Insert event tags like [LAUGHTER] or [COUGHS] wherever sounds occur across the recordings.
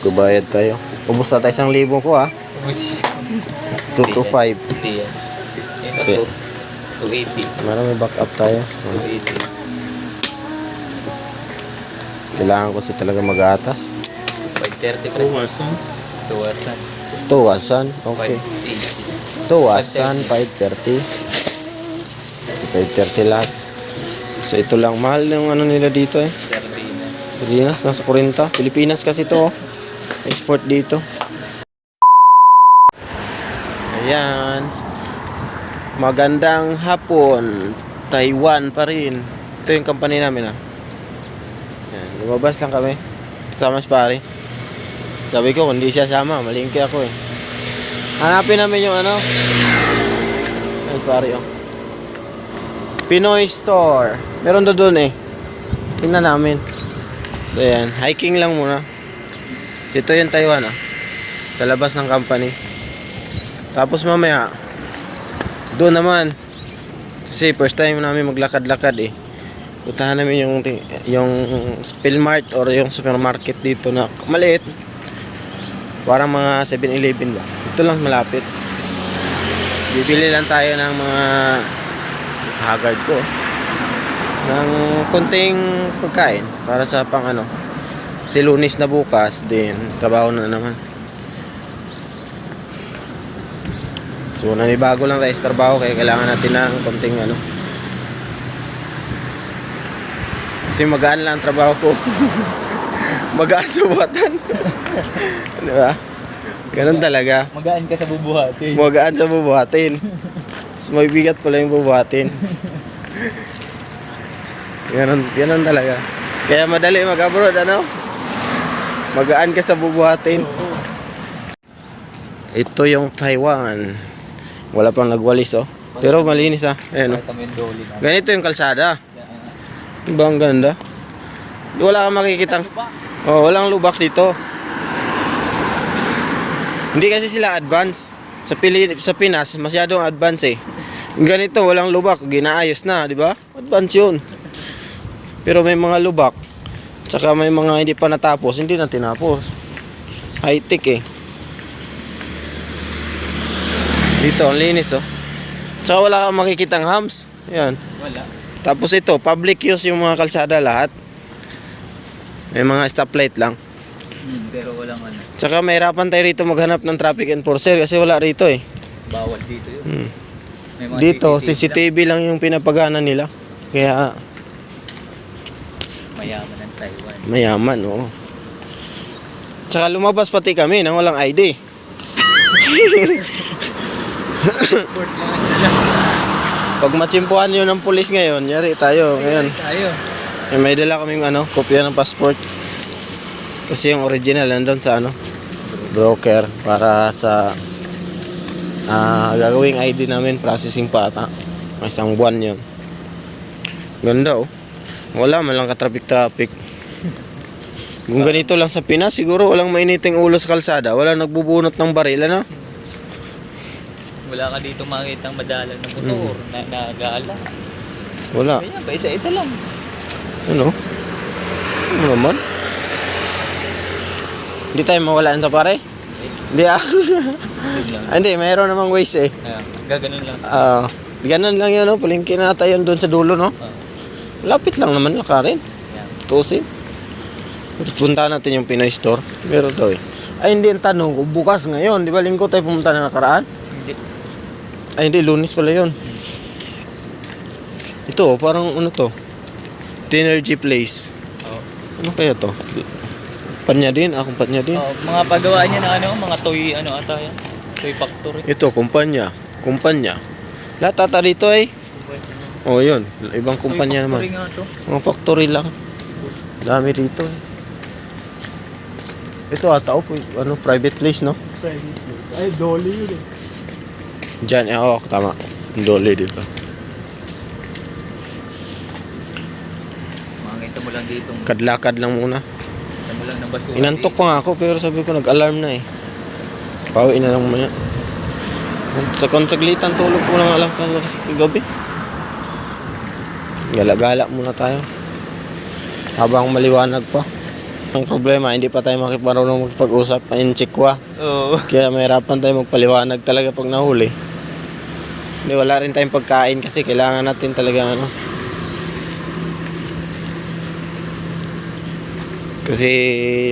Magbabayad tayo. Ubus na tayo isang libo ko ah. Ubus. 2 to 5. Hindi yan. Okay. Ito, 280. Marami backup tayo. 280. Kailangan ko si talaga mag-atas. 530 pre. Tuwasan. Tuwasan. Tuwasan. Okay. 580. Tuwasan, 530. 530 lahat. So ito lang. Mahal yung ano nila dito eh. Sardinas. Pilipinas, nasa 40. Pilipinas kasi to oh. Export dito. Ayan. Magandang hapon. Taiwan pa rin. Ito yung company namin ah. Ayan, lumabas lang kami. Sama si pare. Sabi ko, kung di siya sama, malingki ako eh. Hanapin namin yung ano. Ay, pare oh. Pinoy Store. Meron doon eh. Tingnan namin. So ayan, hiking lang muna. Kasi ito yung Taiwan ah. Sa labas ng company. Tapos mamaya, doon naman. Kasi first time namin maglakad-lakad eh. Puntahan namin yung yung Spillmart or yung supermarket dito na maliit. Parang mga 7-Eleven ba. Ito lang malapit. Bibili lang tayo ng mga haggard ko. Ng konting pagkain para sa pang ano. Kasi lunis na bukas din trabaho na naman. So nanibago lang tayo sa trabaho kaya kailangan natin ng konting ano. Kasi magaan lang ang trabaho ko. [LAUGHS] magaan sa buhatan. [LAUGHS] Di ba? Ganun talaga. Magaan ka sa bubuhati. Magaan sa bubuhatin. Mas may bigat pala yung bubuhatin. [LAUGHS] Ganun, ganun talaga. Kaya madali mag-abroad, ano? Magaan ka sa bubuhatin. Ito yung Taiwan. Wala pang nagwalis, oh. Pero malinis, ah. Ayan, oh. Na. Ganito yung kalsada. Diba ang ganda? Wala kang makikitang... Oh, walang lubak dito. Hindi kasi sila advance. Sa Pili sa Pinas, masyadong advance eh. Ganito, walang lubak, ginaayos na, di ba? Advance 'yun. Pero may mga lubak. Tsaka may mga hindi pa natapos, hindi na tinapos. High tech eh. Dito, ang linis oh. Tsaka wala kang makikitang hams. Yan. Wala. Tapos ito, public use yung mga kalsada lahat. May mga stoplight lang. Hmm, pero walang ano. Tsaka mahirapan tayo rito maghanap ng traffic enforcer kasi wala rito eh. Bawal dito yun. Hmm. Dito, lang. CCTV lang yung pinapagana nila. Kaya Mayaman ng Taiwan. mayaman, oo. Tsaka lumabas pati kami nang walang ID. Pag matsimpuhan yun ng pulis ngayon, yari tayo ngayon. Tayo. Eh, may dala kaming ano, kopya ng passport. Kasi yung original nandun sa ano, broker para sa ah gagawing ID namin, processing pa ata. May isang buwan yun. Ganda oh. Wala man lang ka-traffic-traffic. Kung ganito lang sa Pinas, siguro walang mainiting ulo sa kalsada. Wala nagbubunot ng baril, ano? Wala ka dito makita madalang na motor na nagala. Wala. Kaya pa isa-isa lang. Ano? Ano naman? Hindi tayo mawala nito pare? Hindi ah. [LAUGHS] Hindi, mayroon namang ways eh. Ayan, gaganon lang. Ah, ganun lang yun, no? Palingkin na tayo doon sa dulo, no? Ah. Lapit lang naman lakarin. Ayan. Tusin. Punta natin yung Pinoy store. Meron daw eh. Ay, hindi ang tanong kung bukas ngayon. Di ba linggo tayo pumunta na nakaraan? Hindi. Ay, hindi. Lunis pala yun. Ito, parang ano to? Tinergy Place. Oh. Ano kaya to? Panya din? Akong panya din? Oh, mga pagawa niya ng ano, mga toy ano ata yan. Toy factory. Ito, kumpanya. Kumpanya. Lahat ata dito eh. Oh, yun. Ibang kumpanya naman. Mga factory lang. Dami rito. eh. Ito ata oh, pu- ano, private place, no? Ay, dolly yun eh. Diyan, eh, oh, tama. Dole dito. Makita mo lang dito. Kadlakad lang muna. Kita mo lang ng basura. Inantok pa nga ako, pero sabi ko nag-alarm na eh. Pauwi na lang maya. Sa konsaglitan tulog ko lang alam ka kasi kagabi. Gala-gala muna tayo. Habang maliwanag pa. Ang problema, hindi pa tayo makiparunong magpag-usap in Chikwa. Oo. Kaya mahirapan tayo magpaliwanag talaga pag nahuli. Hindi, wala rin tayong pagkain kasi kailangan natin talaga ano. Kasi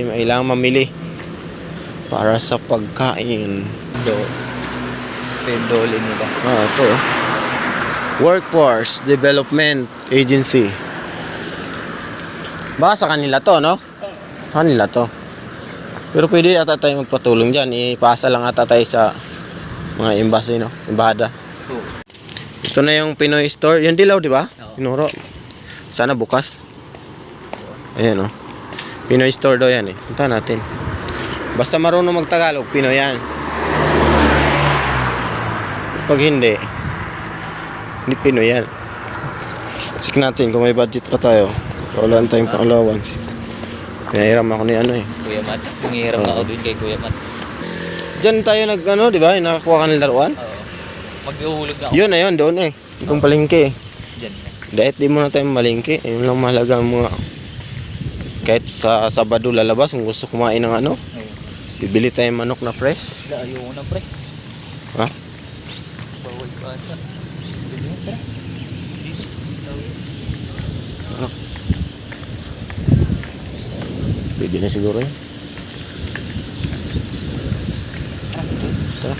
kailangan mamili para sa pagkain. Do. Dole nila. Ah, ito. oh. Workforce Development Agency. Baka sa kanila to, no? Sa kanila to. Pero pwede ata tayo magpatulong dyan. Ipasa lang ata tayo sa mga embassy, no? Embahada. Ito na yung Pinoy store. Yung dilaw, di ba? Pinuro. Sana bukas. Ayan, oh. Pinoy store daw yan, eh. Punta natin. Basta marunong magtagalog, Pinoy yan. Pag hindi, hindi Pinoy yan. Check natin kung may budget pa tayo. Wala tayong pang allowance. Pinahiram ako ni ano eh. Kuya Mat. Nangihiram Oo. ako dun kay Kuya Mat. Diyan tayo nag ano, di ba? Yung Nakakuha ka ng laruan. Oo. Mag-uhulog na ako. Yun na yun, doon eh. Yung palengke eh. Diyan. Dahil di mo na tayo malingki, yun lang mahalaga ang mga kahit sa Sabado lalabas kung gusto kumain ng ano, Oo. bibili tayong manok na fresh. Wala, ayoko na pre. Ha? Bawal pa ata. Dito na, tara. Dito. Pwede na siguro yun. Tara.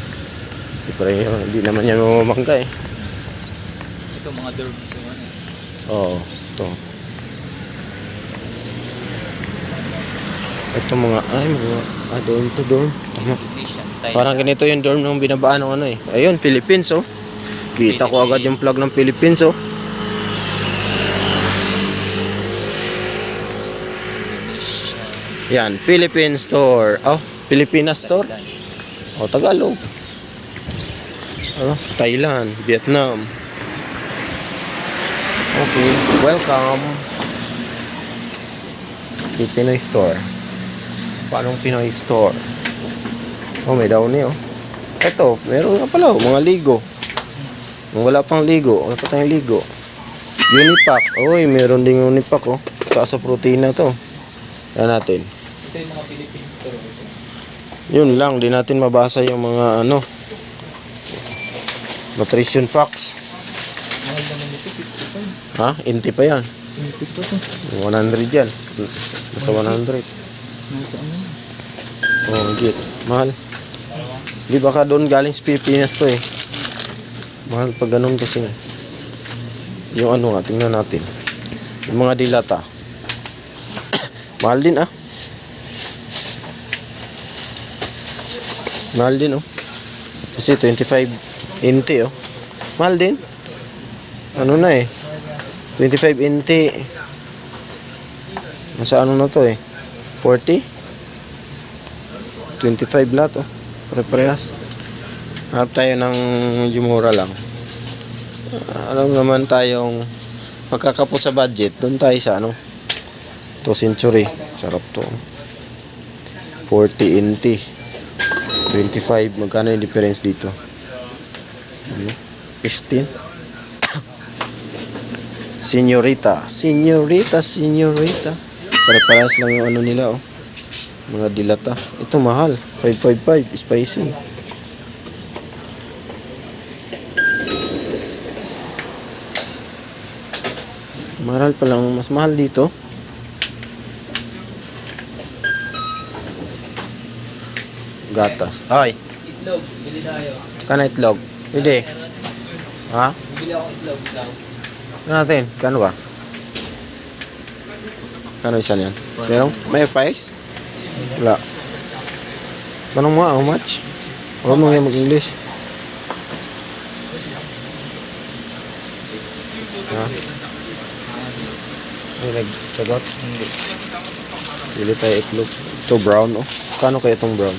Di pa rin, hindi naman yan mamamangka eh. Ito mga dorm. Ito ano. Oo, ito. Ito mga, ay mga, ah doon to dorm. Tama. Parang ganito yung dorm nung binabaan ng ano eh. Ayun, Philippines oh. Kita ko agad yung flag ng Philippines oh. Yan, Philippine Store. Oh, Pilipinas Store. Oh, Tagalog. Oh, Thailand, Vietnam. Okay, welcome. Pinoy Store. Paano Pinoy Store? Oh, may downy oh. Ito, meron nga pala oh, mga ligo. Kung wala pang ligo, wala pa tayong ligo. Unipack. Uy, meron ding unipack oh. Taas sa protina to. Yan natin. Ito yung mga Philippines store. Ito. Yun lang, di natin mabasa yung mga ano nutrition facts. Mahal naman ito. 55. Ha? Inti pa yan. Pinipit pa to. 100 yan. Nasa 100. Nasa ano? Oh, git. Mahal. Di baka doon galing sa Pilipinas to eh. Mahal pag ganun kasi. Yung ano nga, tingnan natin. Yung mga dilata. [COUGHS] Mahal din ah. Mahal din oh. Kasi 25 inti oh. Mahal din. Ano na eh. 25 inti. Nasa ano na to eh. 40? 25 lahat oh. Pare-parehas. Hanap tayo ng Jumura lang. Ah, alam naman tayong pagkakapos sa budget, doon tayo sa ano. To Century. Sarap to. 40 inti. 25. Magkano yung difference dito? Ano? 15? [COUGHS] Senyorita. Senyorita, senyorita. Pare-parehas lang yung ano nila oh. Mga dilata. Ito mahal. 555. Spicy. Mahal pa lang. Mas mahal dito. Gatas. Ay, Itlog. Bili tayo. kana itlog. Pwede. Ha? Bili ako itlog daw. Ano natin? Kano ba? Kano isa niyan? Merong? May price? Wala. Tanong mo, how much? Huwag mo nga mag-English. Ha? May nagsagot? Hindi. Pili tayo itlog. Ito brown, oh. Kano kaya itong brown?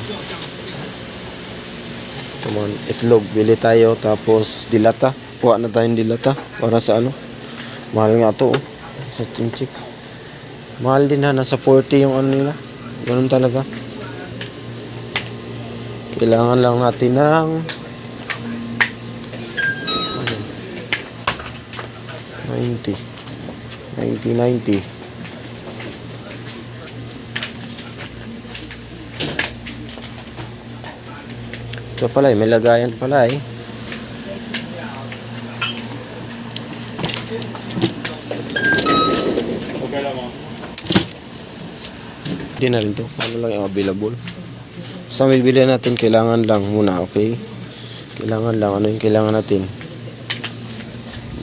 Come on, itlog. Bili tayo. Tapos dilata. Kuha na tayong dilata. Para sa ano? Mahal nga to, oh. Sa chinchik. Mahal din ha. Nasa 40 yung ano nila. Ganun talaga. Kailangan lang natin ng ano? 90 90 Ito pala eh, may lagayan pala eh. Hindi na rin to. Ano lang yung available. Sa bibili natin, kailangan lang muna, okay? Kailangan lang. Ano yung kailangan natin?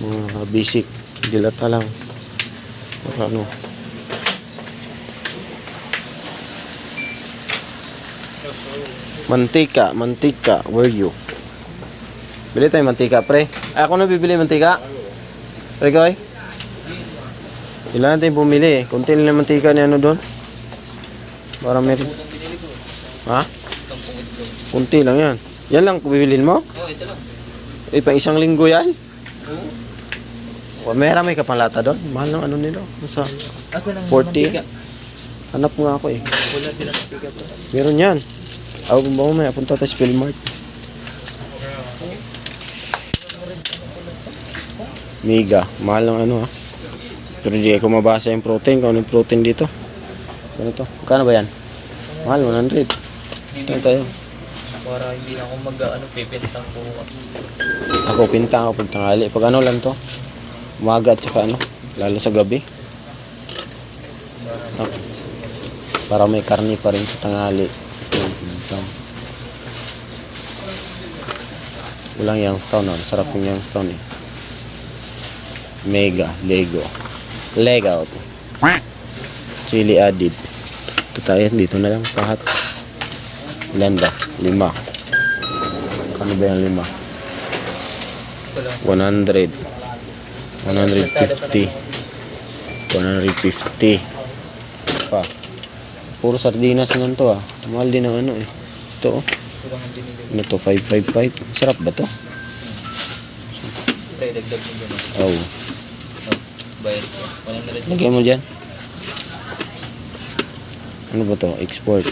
Mga basic. Dilata lang. Ano? Mantika, mantika. Where you? Bili tayo mantika, pre. Ay, ako na bibili mantika. Pre, koy. Kailangan tayong pumili eh. Kunti lang mantika ni ano doon. Para meron. Ha? Kunti lang yan. Yan lang kung bibilin mo? Oo, ito lang. Eh, pang isang linggo yan? O, meron may kapalata doon. Mahal ng ano nila. Sa Asa lang 40? hanap nga ako eh. Wala sila mantika. Meron yan. Ako kung ba may punta tayo sa Philmart. Mega. Mahal ng ano ah. Pero di ko mabasa yung protein. Kung ano yung protein dito. Ano to? Kano ba yan? Mahal, 100. Ano tayo? Para hindi ako mag ano, pipintang bukas. Ako pinta ako pag tanghali. Pag ano lang to? Umaga at saka ano? Lalo sa gabi. Para may karni pa rin sa tanghali. Pinta. Walang Youngstown ah. Sarap yung Youngstown eh. Mega. Lego. Lego. Chili added. Ito tayo. Dito na lang sa hat. Ilan? Lima. Kano ba yung lima? Ito lang. 100 150 150 pa puro sardinas lang to ah mahal din ang ano eh ito ano to 555 sarap ba to? Tayo, dagdag mo dyan. bayad ko. Lagay mo ano ba to? Export.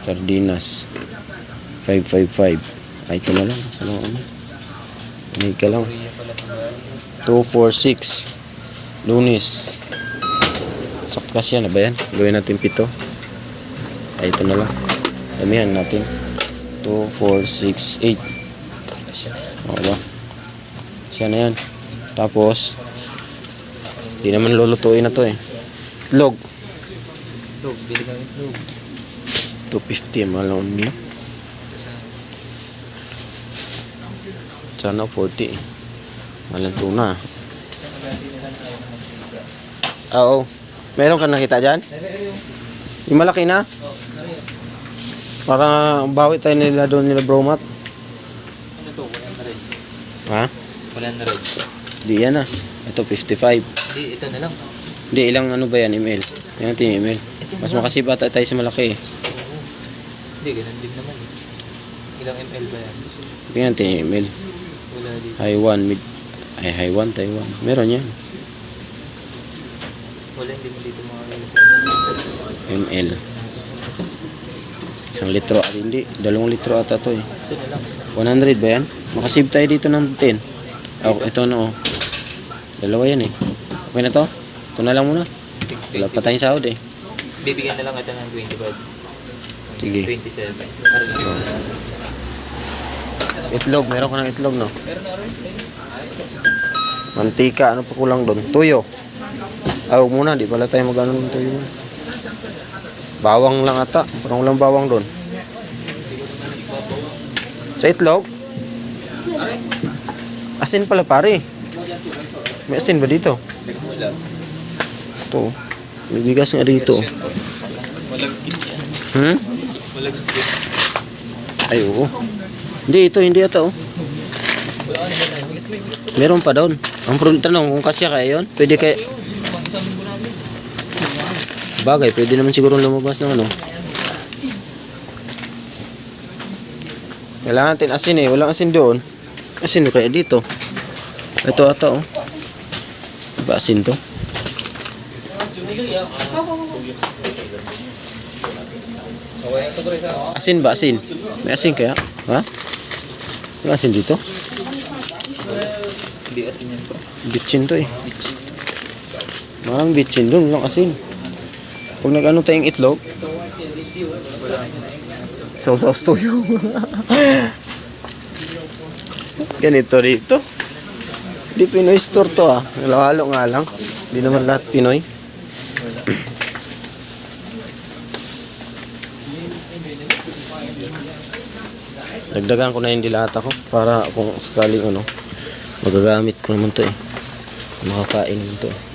Sardinas. 555 ay ito na lang. Sa mga ano. May ka lang Korea pala ng bayad. 246 lunis sakto kasi yan na ba yan. Gawin natin pito. Ay ito na lang damihan natin. 2468 Kasya na yan. okay ba siya na yan. Tapos di naman lulutuin na to eh. Itlog. Log, bili kami log. 250 mahal lang nila sana 40 eh. mahal ang tuna. Ah oo meron ka nakita dyan? Yung malaki na para bawi tayo nila doon nila bromat Ano to? Wala na rin. ha Wala na rin. di yan ah ito 55 Hindi, ito na lang. Hindi, ilang ano ba yan, email? Yan natin yung email. Mas makasiba ta- tayo sa malaki eh. Hindi, ganun din naman. eh. Ilang ml ba yan? Tingnan natin yung email. Wala dito. Taiwan, mid... Ay, Taiwan, Taiwan. Meron yan. Wala din dito mga ML. Isang litro at hindi. Dalawang litro ata to eh. Ito na lang. 100 ba yan? Makasave tayo dito ng 10. Oh, ito na oh. Dalawa yan eh. Okay na to? Ito na lang muna. Wala pa tayong sahod eh. Bibigyan na lang ito ng 20 bad. Sige. 27. Para lang. Itlog, meron ka ng itlog no? Mantika, ano pa kulang doon? Tuyo. Ah, muna, di pala tayo mag-ano ng tuyo. Bawang lang ata. Parang walang bawang doon. Sa itlog? Asin pala pare. May asin ba dito? Ito. May bigas nga dito. Hmm? Ay, oo. Hindi, ito, hindi ata oh. Meron pa doon. Ang tanong, kung kasya kaya yun, pwede kaya... Pang isang linggo namin. Bagay, pwede naman siguro lumabas ng ano. Kailangan natin asin eh. Walang asin doon. Asin kaya dito. Ito ata oh. Ba asin to? Asin ba asin? May asin kaya? Ha? May asin dito? Hindi asin yan bro. Bitchin to eh. Marang bitchin doon. Walang asin. Pag nag-ano tayong itlog, sausaw tuyo. [LAUGHS] Ganito dito. Hindi Pinoy store to ah. Halo-halo nga lang. Hindi naman lahat Pinoy. [CLEARS THROAT] Dagdagan ko na yung dilata ko para kung sakaling ano, magagamit ko naman to eh. Makakain naman to eh.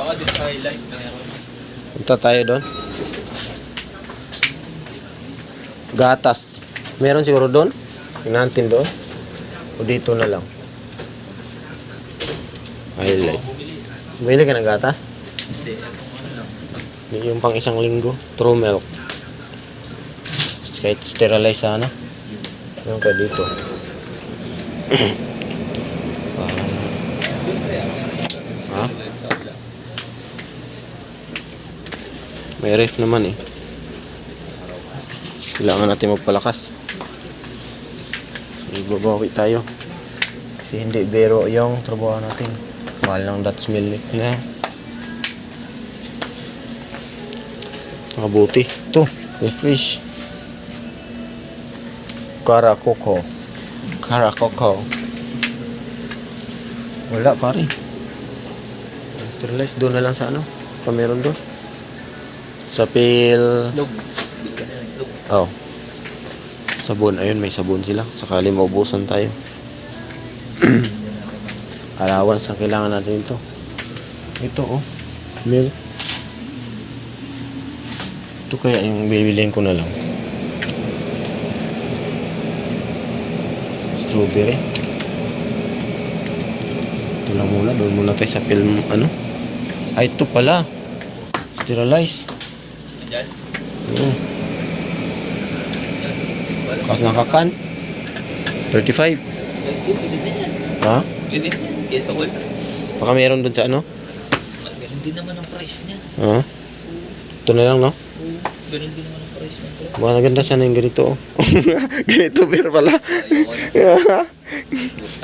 Baka din sa highlight yan. Punta tayo doon. Gatas. Meron siguro doon? Tingnan natin doon. O dito na lang. Highlight. Bili ka ng gatas? Hindi. Yung pang isang linggo. True milk. Kahit sterilize sana. Meron ka dito. [CLEARS THROAT] May ref naman eh. Kailangan natin magpalakas. So, ibabawi tayo. Kasi hindi bero yung trabaho natin. Mahal ng Dutch mill na. Mabuti. Ito, refresh. Karakoko. Karakoko. Wala pare. Sterilize doon na lang sa ano. Pa meron doon. Sa pil... Log. Hindi ka na ng log. Oh. Sabon. Ayun, may sabon sila. Sakali maubusan tayo. [CLEARS THROAT] Allowance ang kailangan natin ito. Ito, oh. Milk. Ito kaya yung bibiliin ko na lang. Strawberry. Ito lang muna. Doon muna tayo sa film, ano? Ay, ito pala. Sterilize. Diyan. Oo. Kas nakakan. 35. Pwede din yan. Ha? Pwede. Kesa wala. Baka meron doon sa ano? Ganun din naman ang price niya. Ha? Ito na lang, no? Ganun din naman ang price niya. Mga naganda sana yung ganito. oh. [LAUGHS] ganito pero pala. Ayoko na.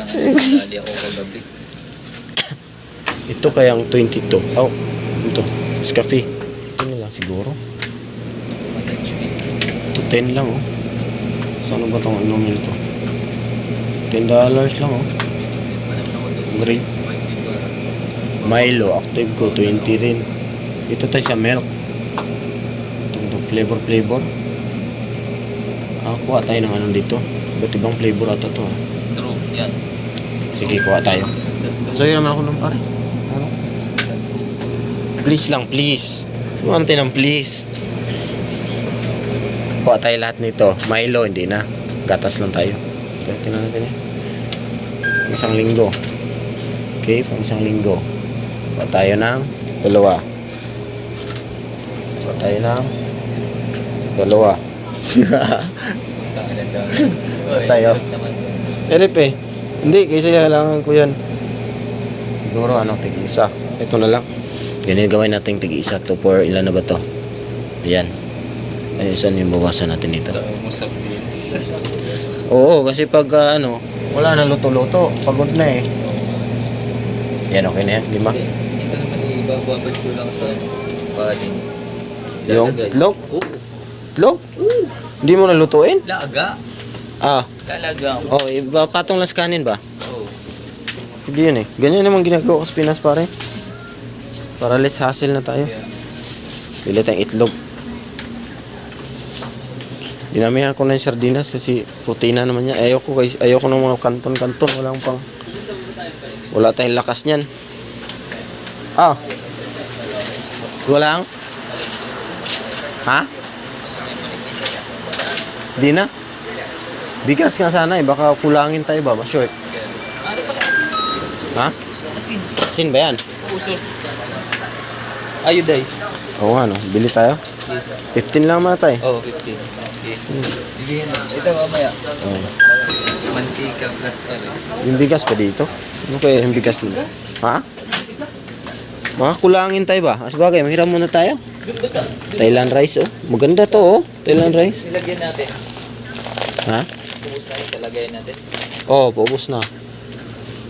Ako kagabi. ito kayang 22. Oh, ito. Scafe. Ito na lang siguro. Ito 10 lang, oh. Saan ba itong inumin ito? 10 dollars lang, oh. Grade. Milo, active ko, 20 rin. Ito tayo sa milk. Ito, flavor, flavor. Ah, kuha tayo ng anong dito. Iba't ibang flavor ata to. ah. True. Yan. Sige, kuha tayo. Sa'yo naman ako ng pare. Ano? Please lang, please. Kumante ng please. Kuha tayo lahat nito. Milo, hindi na. Gatas lang tayo. Ito, tingnan natin eh. Isang linggo. Okay, pang isang linggo. Kuha tayo ng dalawa. Kuha tayo ng dalawa. [LAUGHS] Tayo. Erip eh. Hindi, kasi kailangan ko yan. Siguro ano, tig-isa. Ito na lang. Ganyan gawin natin tig-isa to for ilan na ba to? Ayan. Ayun, saan yung bawasan natin dito? Oo, kasi pag ah, ano, wala na luto-luto. Pagod na eh. Yan, okay na yan. Lima. Ito naman ibababad ko lang sa panin. Yung itlog? Oo. Itlog? Hindi mo na lutuin? Laga. Ah, Lalaga mo. oh, iba patong las kanin ba? Oo. Hindi yun eh. Ganyan naman ginagawa ko sa Pinas pare. Para less hassle na tayo. Yeah. Pili tayong itlog. Dinamihan ko na yung sardinas kasi protina naman niya. Ayoko guys, ayoko ng mga kanton-kanton. Walang pang... Wala tayong lakas niyan. Ah. Wala ang? Ha? Di na? Bigas nga sana eh. Baka kulangin tayo ba? Short. Ha? Asin. Sin ba yan? Puso. Ayudize. Oo nga no. Bili tayo. 15 lang mga tayo. Oo, oh, 15. Okay. Bigyan na. Ito mamaya. Oo. Mantika plus ano. Yung bigas pa dito? Ano kaya yung bigas nila? Ha? Mga kulangin tayo ba? As bagay, mahiram muna tayo. Thailand rice oh. Maganda to oh. Thailand rice. Ilagyan natin. Ha? Pumus na yun. Talagayan natin. Oo, oh, paubos na.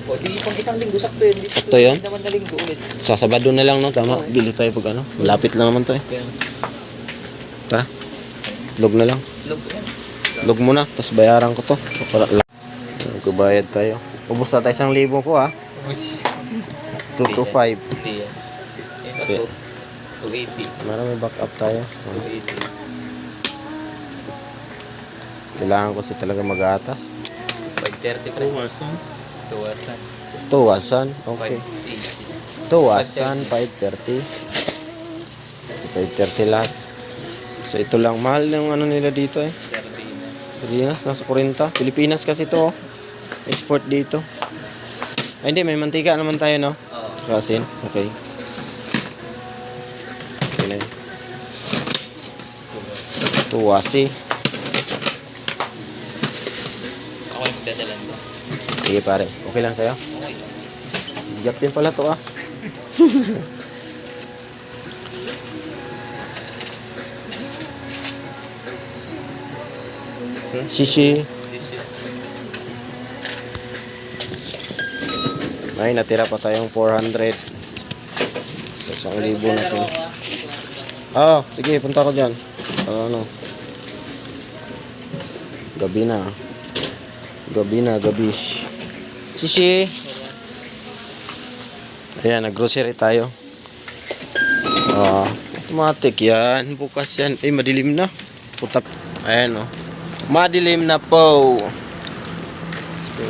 O, di pang isang linggo. Sakto yun. Di Sakto yun? Naman na linggo ulit. Sa Sabado na lang no, tama. Bili tayo pag ano. Malapit lang naman to eh. Tara. Itlog na lang. Yan. Itlog mo na, tapos bayaran ko to. Para lang. Magbabayad tayo. Ubus na tayo isang libo ko ha. Ush. 2 to 5. Hindi yan. Okay. Ito, 280. Marami backup tayo. Oh, 280. Kailangan ko si talaga mag-atas. 530 pre. Buwasan. Tuwasan. Tuwasan. Okay. 580. Tuwasan, 530. 530 lahat. So ito lang. Mahal yung ano nila dito eh. Pilipinas, nasa 40. Pilipinas kasi to. oh. Export dito. Ay hindi, may mantika naman tayo no? Oo. Okay. Okay na yun. Tuwasi. Ako yung magdadalan to. Sige pare. Okay lang sa'yo? Okay. Bigat din pala to ah. [LAUGHS] Shishi. This is May natira pa tayong 400. Sa isang libo na to. Oo, sige, punta ko dyan. Ano, ano. Gabi na. Gabi na, gabish. Shishi. Ayan, nag-grocery tayo. Ah, automatic yan. Bukas yan. Eh, madilim na. Putak. Ayan, oh. Madilim na po. So,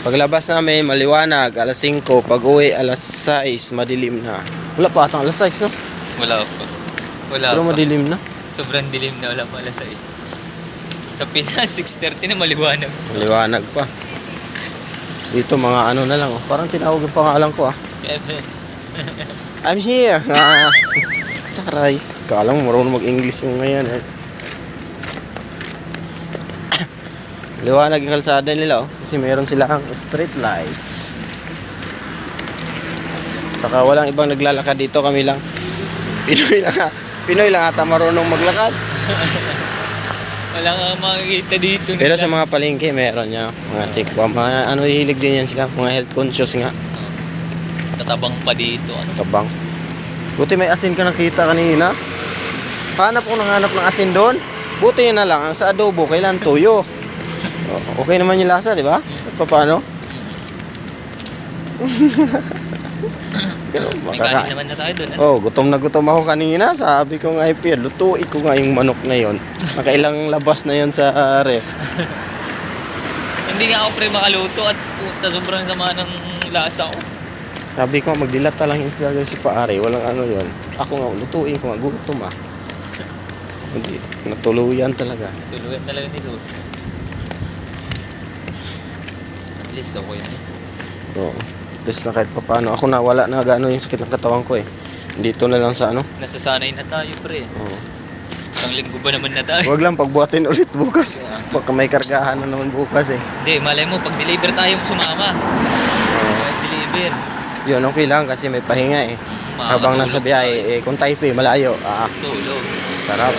paglabas namin, maliwanag. Alas 5. Pag uwi, alas 6. Madilim na. Wala pa atang alas 6, no? Wala pa. Wala Pero pa. madilim na. Sobrang dilim na wala pa alas 6. Sa Pinas, [LAUGHS] 6.30 na maliwanag. Maliwanag pa. Dito mga ano na lang. Oh. Parang tinawag yung pangalan ko ah. Kevin. [LAUGHS] I'm here. [LAUGHS] Ah. Tsaray. Kala mo marunong mag-English yung ngayon eh. Liwanag yung kalsada nila oh. Kasi meron silang street lights. Saka walang ibang naglalakad dito kami lang. Pinoy lang Pinoy lang ata marunong maglakad. [LAUGHS] Wala kang makikita dito. Pero sa mga palengke meron niya. Mga bomb. Mga ano hilig din yan sila. Mga health conscious nga. Tatabang pa dito. Ano? Kabang. Buti may asin ka nakita kanina. Hanap ko ng hanap ng asin doon. Buti na lang. Ang sa adobo, kailan tuyo. O- Okay naman yung lasa, di ba? At paano? Pero makaka... naman na tayo doon. Ano? Oh, gutom na gutom ako kanina. Sabi ko nga, Pierre, lutuin ko nga yung manok na yon. Nakailang labas na yon sa uh, ref. [LAUGHS] Hindi nga ako pre makaluto at puta sobrang sama ng lasa ko. Sabi ko, magdilata lang yung talaga si Paare. Walang ano yon. Ako nga, lutuin ko nga. Gutom ah. [LAUGHS] Hindi, natuluyan talaga. Tuluyan talaga ni Lord. At least okay na. Oo. Tapos na kahit pa paano. Ako na, wala na gano'n yung sakit ng katawan ko eh. Dito na lang sa ano. Nasasanay na tayo pre. Oo. Isang linggo ba naman na tayo? Huwag lang pagbuhatin ulit bukas. Kaya, Baka may kargahan na naman bukas eh. Hindi, malay mo, pag deliver tayo sumama. Oo. Pag deliver. Yun, okay lang kasi may pahinga eh. makakatulog Habang nasa biyahe, eh, kung Taipei, malayo. Ah. Tulog. sarap.